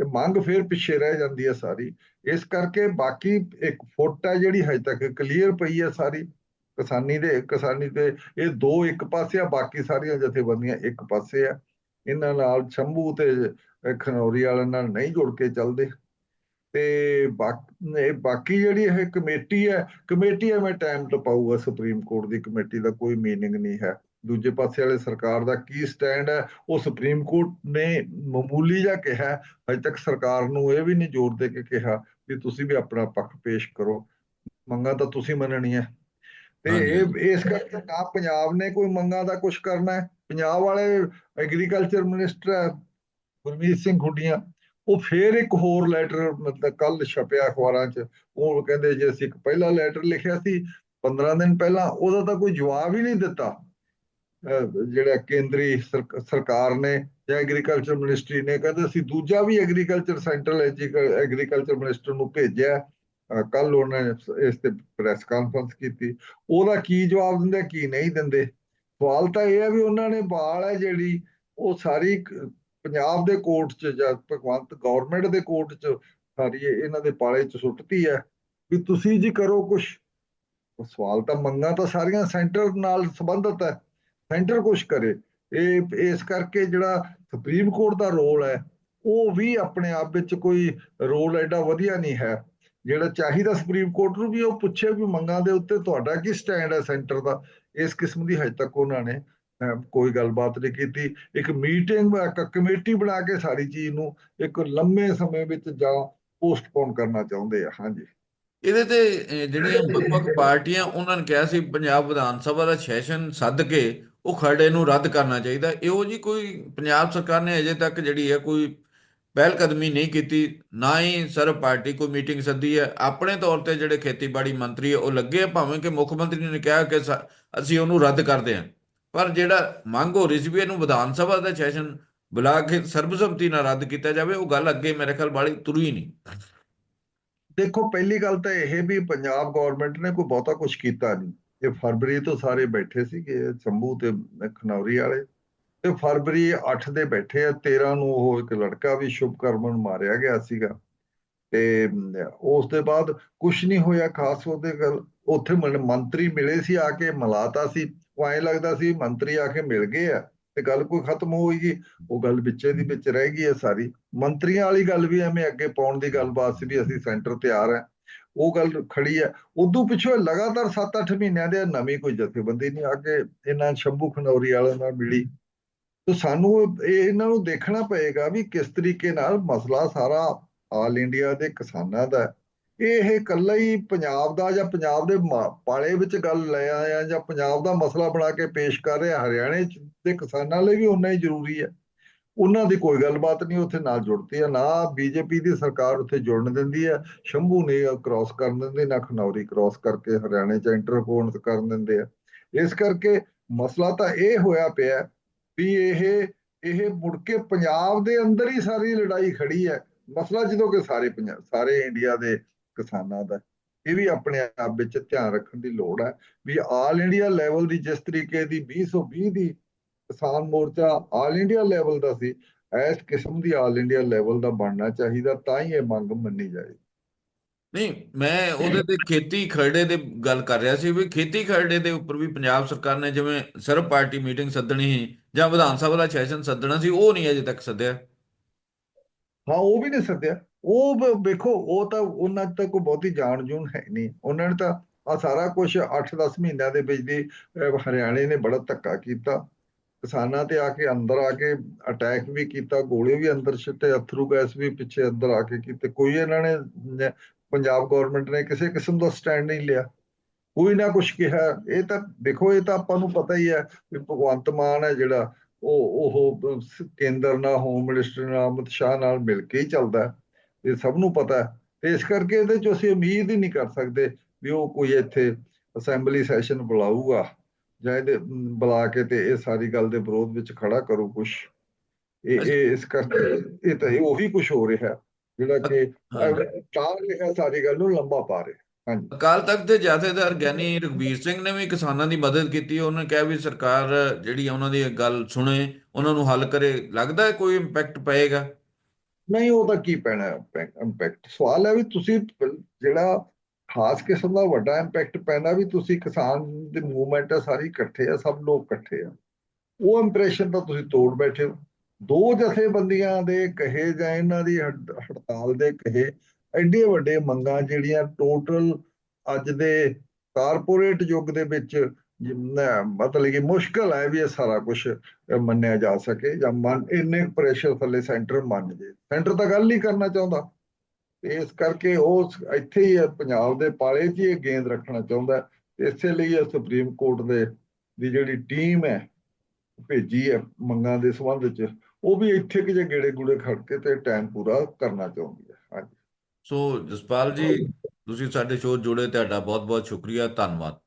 Speaker 2: ਇਹ ਮੰਗ ਫੇਰ ਪਿੱਛੇ ਰਹਿ ਜਾਂਦੀ ਹੈ ਸਾਰੀ। ਇਸ ਕਰਕੇ ਬਾਕੀ ਇੱਕ ਫੁੱਟ ਹੈ ਜਿਹੜੀ ਹਜੇ ਤੱਕ ਕਲੀਅਰ ਪਈ ਹੈ ਸਾਰੀ। ਕਿਸਾਨੀ ਦੇ, ਕਿਸਾਨੀ ਤੇ ਇਹ ਦੋ ਇੱਕ ਪਾਸੇ ਆ, ਬਾਕੀ ਸਾਰੀਆਂ ਜਥੇਬੰਦੀਆਂ ਇੱਕ ਪਾਸੇ ਆ। ਇਹਨਾਂ ਨਾਲ ਸ਼ੰਭੂ ਤੇ ਖਨੌਰੀ ਵਾਲਿਆਂ ਨਾਲ ਨਹੀਂ ਜੁੜ ਕੇ ਚੱਲਦੇ। ਤੇ ਬਾਕੀ ਜਿਹੜੀ ਇਹ ਕਮੇਟੀ ਹੈ ਕਮੇਟੀ ਐਵੇਂ ਟਾਈਮ ਟਪਾਊਗਾ ਸੁਪਰੀਮ ਕੋਰਟ ਦੀ ਕਮੇਟੀ ਦਾ ਕੋਈ ਮੀਨਿੰਗ ਨਹੀਂ ਹੈ। ਦੂਜੇ ਪਾਸੇ ਵਾਲੇ ਸਰਕਾਰ ਦਾ ਕੀ ਸਟੈਂਡ ਹੈ ਉਹ ਸੁਪਰੀਮ ਕੋਰਟ ਨੇ ਮਾਮੂਲੀ ਜਿਹਾ ਕਿਹਾ ਹੈ। ਹਜੇ ਤੱਕ ਸਰਕਾਰ ਨੂੰ ਇਹ ਵੀ ਨਹੀਂ ਜ਼ੋਰ ਦੇ ਕੇ ਕਿਹਾ ਵੀ ਤੁਸੀਂ ਵੀ ਆਪਣਾ ਪੱਖ ਪੇਸ਼ ਕਰੋ। ਮੰਗਾਂ ਤਾਂ ਤੁਸੀਂ ਮੰਨਣੀਆਂ। ਤੇ
Speaker 1: ਹਾਂਜੀ,
Speaker 2: ਇਹ ਇਸ ਕਰਕੇ ਨਾ ਪੰਜਾਬ ਨੇ ਕੋਈ ਮੰਗਾਂ ਦਾ ਕੁਝ ਕਰਨਾ ਹੈ। ਪੰਜਾਬ ਵਾਲੇ ਐਗਰੀਕਲਚਰ ਮਿਨਿਸਟਰ ਹੈ ਗੁਰਮੀਤ ਸਿੰਘ ਖੁੱਡੀਆਂ, ਉਹ ਫੇਰ ਇੱਕ ਹੋਰ ਲੈਟਰ ਮਤਲਬ ਕੱਲ ਛਪਿਆ ਅਖਬਾਰਾਂ 'ਚ, ਉਹ ਕਹਿੰਦੇ ਜੇ ਅਸੀਂ ਇੱਕ ਪਹਿਲਾ ਲੈਟਰ ਲਿਖਿਆ ਸੀ 15 ਦਿਨ ਪਹਿਲਾਂ, ਉਹਦਾ ਤਾਂ ਕੋਈ ਜਵਾਬ ਹੀ ਨਹੀਂ ਦਿੱਤਾ। ਜਿਹੜਾ ਕੇਂਦਰੀ ਸਰਕ- ਸਰਕਾਰ ਨੇ ਜਾਂ ਐਗਰੀਕਲਚਰ ਮਿਨਿਸਟਰੀ ਨੇ ਕਹਿੰਦੇ ਅਸੀਂ ਦੂਜਾ ਵੀ ਐਗਰੀਕਲਚਰ ਸੈਂਟਰਲ ਐਗਰੀਕਲਚਰ ਮਿਨਿਸਟਰ ਨੂੰ ਭੇਜਿਆ। ਕੱਲ ਉਹਨੇ ਇਸ ਤੇ ਪ੍ਰੈਸ ਕਾਨਫਰੰਸ ਕੀਤੀ। ਉਹਦਾ ਕੀ ਜਵਾਬ ਦਿੰਦੇ, ਕੀ ਨਹੀਂ ਦਿੰਦੇ? ਸਵਾਲ ਤਾਂ ਇਹ ਹੈ ਵੀ ਉਹਨਾਂ ਨੇ ਬਾਲ ਹੈ ਜਿਹੜੀ, ਉਹ ਸਾਰੀ ਪੰਜਾਬ ਦੇ ਕੋਰਟ 'ਚ ਜਾਂ ਭਗਵੰਤ ਗਵਰਨਮੈਂਟ ਦੇ ਕੋਰਟ 'ਚ ਸਾਰੀ ਇਹਨਾਂ ਦੇ ਪਾਲੇ 'ਚ ਸੁੱਟਤੀ ਹੈ ਵੀ ਤੁਸੀਂ ਜੀ ਕਰੋ ਕੁਝ ਸਵਾਲ ਤਾਂ ਮੰਗਾਂ ਤਾਂ ਸਾਰੀਆਂ ਸੈਂਟਰ ਨਾਲ ਸੰਬੰਧਿਤ ਹੈ ਸੈਂਟਰ ਕੁਝ ਕਰੇ। ਇਹ, ਇਸ ਕਰਕੇ ਜਿਹੜਾ ਸੁਪਰੀਮ ਕੋਰਟ ਦਾ ਰੋਲ ਹੈ ਉਹ ਵੀ ਆਪਣੇ ਆਪ ਵਿੱਚ ਕੋਈ ਰੋਲ ਐਡਾ ਵਧੀਆ ਨਹੀਂ ਹੈ। ਜਿਹੜਾ ਚਾਹੀਦਾ ਸੁਪਰੀਮ ਕੋਰਟ ਨੂੰ ਵੀ ਉਹ ਪੁੱਛੇ ਵੀ ਮੰਗਾਂ ਦੇ ਉੱਤੇ ਤੁਹਾਡਾ ਕੀ ਸਟੈਂਡ ਹੈ ਸੈਂਟਰ ਦਾ? ਇਸ ਕਿਸਮ ਦੀ ਹਜੇ ਤੱਕ ਉਹਨਾਂ ਨੇ ਕੋਈ ਗੱਲਬਾਤ ਨਹੀਂ ਕੀਤੀ। ਇੱਕ ਮੀਟਿੰਗ ਇੱਕ ਕਮੇਟੀ ਬਣਾ ਕੇ ਸਾਰੀ ਚੀਜ਼ ਨੂੰ ਇੱਕ ਲੰਮੇ ਸਮੇਂ ਵਿੱਚ ਜਾਂ ਪੋਸਟਪੋਨ ਕਰਨਾ ਚਾਹੁੰਦੇ ਆ। ਹਾਂਜੀ।
Speaker 1: ਇਹਦੇ ਤੇ ਜਿਹੜੀਆਂ ਵੱਖ-ਵੱਖ ਪਾਰਟੀਆਂ ਉਹਨਾਂ ਨੇ ਕਿਹਾ ਸੀ, ਪੰਜਾਬ ਵਿਧਾਨ ਸਭਾ ਦਾ ਸੈਸ਼ਨ ਸੱਦ ਕੇ ਉਹ ਖਰੜੇ ਨੂੰ ਰੱਦ ਕਰਨਾ ਚਾਹੀਦਾ। ਇਹੋ ਜੀ ਕੋਈ ਪੰਜਾਬ ਸਰਕਾਰ ਨੇ ਅਜੇ ਤੱਕ ਜਿਹੜੀ ਹੈ ਕੋਈ ਪਹਿਲ ਕਦਮੀ ਨਹੀਂ ਕੀਤੀ, ਨਾ ਹੀ ਸਰਬ ਪਾਰਟੀ ਕੋਈ ਮੀਟਿੰਗ ਸੱਦੀ ਹੈ। ਆਪਣੇ ਤੌਰ ਤੇ ਜਿਹੜੇ ਖੇਤੀਬਾੜੀ ਮੰਤਰੀ ਹੈ, ਉਹ ਲੱਗੇ ਭਾਵੇਂ ਕਿ ਮੁੱਖ ਮੰਤਰੀ ਨੇ ਕਿਹਾ ਕਿ ਅਸੀਂ ਉਹਨੂੰ ਰੱਦ ਕਰਦੇ ਹਾਂ। ਪਰ ਜਿਹੜਾ ਮੰਗ ਹੋ ਰਹੀ ਸੀ ਵੀ ਇਹਨੂੰ ਵਿਧਾਨ ਸਭਾ ਦਾ ਸੈਸ਼ਨ ਬੁਲਾ ਕੇ ਸਰਬਸੰਮਤੀ ਨਾਲ ਰੱਦ ਕੀਤਾ ਜਾਵੇ, ਉਹ ਗੱਲ ਅੱਗੇ ਮੇਰੇ ਖਿਆਲ ਵਾਲੀ ਤੁਰੀ ਨਹੀਂ।
Speaker 2: ਦੇਖੋ, ਪਹਿਲੀ ਗੱਲ ਤਾਂ ਇਹ ਵੀ ਪੰਜਾਬ ਗਵਰਨਮੈਂਟ ਨੇ ਕੋਈ ਬਹੁਤਾ ਕੁਝ ਕੀਤਾ ਨਹੀਂ। ਇਹ ਫਰਵਰੀ ਤੋਂ ਸਾਰੇ ਬੈਠੇ ਸੀਗੇ ਸ਼ੰਭੂ ਤੇ ਖਨੌਰੀ ਵਾਲੇ। ਤੇ ਫਰਵਰੀ 8 ਦੇ ਬੈਠੇ ਆ 13 ਨੂੰ ਉਹ ਇੱਕ ਲੜਕਾ ਵੀ ਸ਼ੁਭਕਰਮਨ ਮਾਰਿਆ ਗਿਆ ਸੀਗਾ। ਤੇ ਅਮ, ਉਸ ਦੇ ਬਾਅਦ ਕੁਝ ਨਹੀਂ ਹੋਇਆ ਖਾਸ ਉਹਦੇ ਗੱਲ ਉੱਥੇ ਮੰਤਰੀ ਮਿਲੇ ਸੀ ਆ ਕੇ ਮਿਲਾਤਾ ਸੀ। ਐਂ ਲੱਗਦਾ ਸੀ ਮੰਤਰੀ ਆ ਕੇ ਮਿਲ ਗਏ ਆ ਤੇ ਗੱਲ ਕੋਈ ਖਤਮ ਹੋਏਗੀ ਉਹ ਗੱਲ ਵਿੱਚੇ ਦੀ ਵਿੱਚ ਰਹਿ ਗਈ ਹੈ ਸਾਰੀ। ਮੰਤਰੀਆਂ ਵਾਲੀ ਗੱਲ ਵੀ ਐਵੇਂ ਅੱਗੇ ਪਾਉਣ ਦੀ ਗੱਲਬਾਤ ਸੀ ਵੀ ਅਸੀਂ ਸੈਂਟਰ ਤਿਆਰ ਹੈ ਉਹ ਗੱਲ ਖੜੀ ਹੈ ਉਦੋਂ ਪਿੱਛੋਂ ਲਗਾਤਾਰ 7-8 ਮਹੀਨਿਆਂ ਦੇ ਨਵੀਂ ਕੋਈ ਜਥੇਬੰਦੀ ਨਹੀਂ ਆ ਕੇ ਇਹਨਾਂ ਸ਼ੰਭੂ ਖਨੌਰੀ ਵਾਲਿਆਂ ਨਾਲ ਮਿਲੀ। ਤੇ ਸਾਨੂੰ ਇਹ ਇਹਨਾਂ ਨੂੰ ਦੇਖਣਾ ਪਏਗਾ ਵੀ ਕਿਸ ਤਰੀਕੇ ਨਾਲ ਮਸਲਾ ਸਾਰਾ ਆਲ ਇੰਡੀਆ ਦੇ ਕਿਸਾਨਾਂ ਦਾ ਇਹ ਇਕੱਲਾ ਹੀ ਪੰਜਾਬ ਦਾ ਜਾਂ ਪੰਜਾਬ ਦੇ ਮਾ- ਪਾਲੇ ਵਿੱਚ ਗੱਲ ਲੈ ਆਇਆ ਜਾਂ ਪੰਜਾਬ ਦਾ ਮਸਲਾ ਬਣਾ ਕੇ ਪੇਸ਼ ਕਰ ਰਿਹਾ, ਹਰਿਆਣੇ 'ਚ ਦੇ ਕਿਸਾਨਾਂ ਲਈ ਵੀ ਉਨਾ ਹੀ ਜ਼ਰੂਰੀ ਹੈ। ਉਹਨਾਂ ਦੀ ਕੋਈ ਗੱਲਬਾਤ ਨਹੀਂ, ਉੱਥੇ ਨਾਲ ਜੁੜਦੀ ਹੈ, ਨਾ ਬੀਜੇਪੀ ਦੀ ਸਰਕਾਰ ਉੱਥੇ ਜੁੜਨ ਦਿੰਦੀ ਹੈ। ਸ਼ੰਭੂ ਨੇ ਕ੍ਰਾਸ ਕਰਨ ਦਿੰਦੇ, ਨਾ ਖਨੌਰੀ ਕ੍ਰਾਸ ਕਰਕੇ ਹਰਿਆਣੇ 'ਚ ਇੰਟਰਪੋਨਸ ਕਰਨ ਦਿੰਦੇ ਆ। ਇਸ ਕਰਕੇ ਮਸਲਾ ਤਾਂ ਇਹ ਹੋਇਆ ਪਿਆ ਵੀ ਇਹ ਇਹ ਮੁੜ ਕੇ ਪੰਜਾਬ ਦੇ ਅੰਦਰ ਹੀ ਸਾਰੀ ਲੜਾਈ ਖੜੀ ਹੈ। ਮਸਲਾ ਜਦੋਂ ਕਿ ਸਾਰੇ ਪੰਜਾਬ ਸਾਰੇ ਇੰਡੀਆ ਦੇ ਕਿਸਾਨਾਂ ਦਾ, ਇਹ ਵੀ ਆਪਣੇ ਆਪ ਵਿੱਚ ਧਿਆਨ ਰੱਖਣ ਦੀ ਲੋੜ ਹੈ ਵੀ ਆਲ ਇੰਡੀਆ ਲੈਵਲ ਦੀ ਜਿਸ ਤਰੀਕੇ ਦੀ 2020 ਦੀ ਕਿਸਾਨ ਮੋਰਚਾ ਆਲ ਇੰਡੀਆ ਲੈਵਲ ਦਾ ਸੀ, ਇਸ ਕਿਸਮ ਦੀ ਆਲ ਇੰਡੀਆ ਲੈਵਲ ਦਾ ਬਣਨਾ ਚਾਹੀਦਾ, ਤਾਂ ਹੀ ਇਹ ਮੰਗ ਮੰਨੀ ਜਾਏਗੀ।
Speaker 1: ਨਹੀਂ, ਮੈਂ ਉਹਦੇ ਤੇ ਖੇਤੀ ਖਰੜੇ ਦੇ ਗੱਲ ਕਰ ਰਿਹਾ ਸੀ ਵੀ ਖੇਤੀ ਖਰੜੇ ਦੇ ਉੱਪਰ ਵੀ ਪੰਜਾਬ ਸਰਕਾਰ ਨੇ ਜਿਵੇਂ ਸਰਬ ਪਾਰਟੀ ਮੀਟਿੰਗ ਸੱਦਣੀ ਜਾਂ ਵਿਧਾਨ ਸਭਾ ਦਾ ਸੈਸ਼ਨ ਸੱਦਣਾ ਸੀ, ਉਹ ਨਹੀਂ ਅਜੇ ਤੱਕ ਸੱਦਿਆ।
Speaker 2: ਹਾਂ, ਉਹ ਵੀ ਨਹੀਂ ਸੱਦਿਆ। ਉਹ ਵੇਖੋ, ਉਹ ਤਾਂ ਉਹਨਾਂ 'ਚ ਕੋਈ ਬਹੁਤੀ ਜਾਣ ਜੂਨ ਹੈ ਨਹੀਂ। ਉਹਨਾਂ ਨੇ ਤਾਂ ਆ ਸਾਰਾ ਕੁਝ 8-10 ਮਹੀਨਿਆਂ ਦੇ ਵਿੱਚ ਦੀ ਹਰਿਆਣੇ ਨੇ ਬੜਾ ਧੱਕਾ ਕੀਤਾ। ਕਿਸਾਨਾਂ ਤੇ ਆ ਕੇ ਅੰਦਰ ਆ ਕੇ ਅਟੈਕ ਵੀ ਕੀਤਾ ਗੋਲੇ ਵੀ ਅੰਦਰ ਛਿੱਟੇ, ਅਥਰੂ ਗੈਸ ਵੀ ਪਿੱਛੇ ਅੰਦਰ ਆ ਕੇ ਕੀਤੇ। ਕੋਈ ਇਹਨਾਂ ਨੇ ਪੰਜਾਬ ਗਵਰਨਮੈਂਟ ਨੇ ਕਿਸੇ ਕਿਸਮ ਦਾ ਸਟੈਂਡ ਨਹੀਂ ਲਿਆ। ਕੋਈ ਨਾ ਕੁਝ ਕਿਹਾ। ਇਹ ਤਾਂ ਦੇਖੋ, ਇਹ ਤਾਂ ਆਪਾਂ ਨੂੰ ਪਤਾ ਹੀ ਹੈ ਵੀ ਭਗਵੰਤ ਮਾਨ ਹੈ ਜਿਹੜਾ, ਉਹ ਉਹ ਕੇਂਦਰ ਨਾਲ ਹੋਮ ਮਿਨਿਸਟਰ ਨਾਲ, ਅਮਿਤ ਸ਼ਾਹ ਨਾਲ ਮਿਲ ਕੇ ਹੀ ਚੱਲਦਾ ਇਹ ਸਭ ਨੂੰ ਪਤਾ ਤੇ ਇਸ ਕਰਕੇ ਇਹਦੇ ਚ ਅਸੀਂ ਉਮੀਦ ਹੀ ਨਹੀਂ ਕਰ ਸਕਦੇ ਵੀ ਉਹ ਕੋਈ ਇੱਥੇ ਅਸੈਂਬਲੀ ਸੈਸ਼ਨ ਬੁਲਾਊਗਾ ਜਾਂ ਇਹਦੇ, ਬੁਲਾ ਕੇ ਤੇ ਇਹ ਸਾਰੀ ਗੱਲ ਦੇ ਵਿਰੋਧ ਵਿੱਚ ਖੜਾ ਕਰੂ ਕੁਝ ਇਹ ਇਹ ਇਸ ਕਰਕੇ ਇਹ ਤਾਂ ਉਹੀ ਕੁਝ ਹੋ ਰਿਹਾ। ਜਿਹੜਾ ਕਿ। ਟਾਲ ਰਿਹਾ ਸਾਰੀ ਗੱਲ ਨੂੰ ਲੰਬਾ ਪਾ ਰਿਹਾ। ਹਾਂਜੀ।
Speaker 1: ਅਕਾਲ ਤਖਤ ਦੇ ਜਥੇਦਾਰ ਗਿਆਨੀ ਰਘਬੀਰ ਸਿੰਘ ਨੇ ਵੀ ਕਿਸਾਨਾਂ ਦੀ ਮਦਦ ਕੀਤੀ। ਉਹਨੇ ਕਿਹਾ ਵੀ ਸਰਕਾਰ ਜਿਹੜੀ ਆ ਉਹਨਾਂ ਦੀ ਗੱਲ ਸੁਣੇ ਉਹਨਾਂ ਨੂੰ ਹੱਲ ਕਰੇ। ਲੱਗਦਾ ਕੋਈ ਇੰਪੈਕਟ ਪਏਗਾ?
Speaker 2: ਨਹੀਂ ਉਹਦਾ ਕੀ ਪੈਣਾ ਇੰਪੈਕਟ ਸਵਾਲ ਹੈ ਵੀ ਤੁਸੀਂ ਜਿਹੜਾ ਖਾਸ ਕਿਸਮ ਦਾ ਵੱਡਾ ਇੰਪੈਕਟ ਪੈਣਾ ਵੀ ਤੁਸੀਂ ਕਿਸਾਨ ਦੀ ਮੂਵਮੈਂਟ ਹੈ ਸਾਰੀ ਇਕੱਠੇ ਆ ਸਭ ਲੋਕ ਇਕੱਠੇ ਆ। ਉਹ ਇੰਪ੍ਰੈਸ਼ਨ ਤਾਂ ਤੁਸੀਂ ਤੋੜ ਬੈਠੇ ਹੋ। ਦੋ ਜਥੇਬੰਦੀਆਂ ਦੇ ਕਹੇ ਜਾਂ ਇਹਨਾਂ ਦੀ ਹੜ- ਹੜਤਾਲ ਦੇ ਕਹੇ ਐਡੇ ਵੱਡੇ ਮੰਗਾਂ ਜਿਹੜੀਆਂ ਟੋਟਲ ਅੱਜ ਦੇ ਕਾਰਪੋਰੇਟ ਯੁੱਗ ਦੇ ਵਿੱਚ ਮਤਲਬ ਕਿ ਮੁਸ਼ਕਲ ਹੈ ਵੀ ਇਹ ਸਾਰਾ ਕੁਝ ਮੰਨਿਆ ਜਾ ਸਕੇ ਜਾਂ ਮੰਨ ਇੰਨੇ ਪ੍ਰੈਸ਼ਰ ਥੱਲੇ ਸੈਂਟਰ ਮੰਨ ਜੇ। ਸੈਂਟਰ ਤਾਂ ਗੱਲ ਨਹੀਂ ਕਰਨਾ ਚਾਹੁੰਦਾ। ਇਸ ਕਰਕੇ ਉਹ ਇੱਥੇ ਹੀ ਹੈ, ਪੰਜਾਬ ਦੇ ਪਾਲੇ 'ਚ ਹੀ ਇਹ ਗੇਂਦ ਰੱਖਣਾ ਚਾਹੁੰਦਾ ਇਸੇ ਲਈ ਇਹ ਸੁਪਰੀਮ ਕੋਰਟ ਦੇ ਦੀ ਜਿਹੜੀ ਟੀਮ ਹੈ ਭੇਜੀ ਹੈ ਮੰਗਾਂ ਦੇ ਸੰਬੰਧ 'ਚ। ਉਹ ਵੀ ਇੱਥੇ ਕਿ ਜੇ ਗੇੜੇ ਗੂੜੇ ਖੜ ਕੇ ਤੇ ਟਾਈਮ ਪੂਰਾ ਕਰਨਾ ਚਾਹੁੰਦੀ ਹੈ। ਹਾਂਜੀ।
Speaker 1: ਸੋ ਜਸਪਾਲ ਜੀ ਤੁਸੀਂ ਸਾਡੇ ਸ਼ੋਅ ਜੁੜੇ ਤੁਹਾਡਾ ਬਹੁਤ ਬਹੁਤ ਸ਼ੁਕਰੀਆ ਧੰਨਵਾਦ।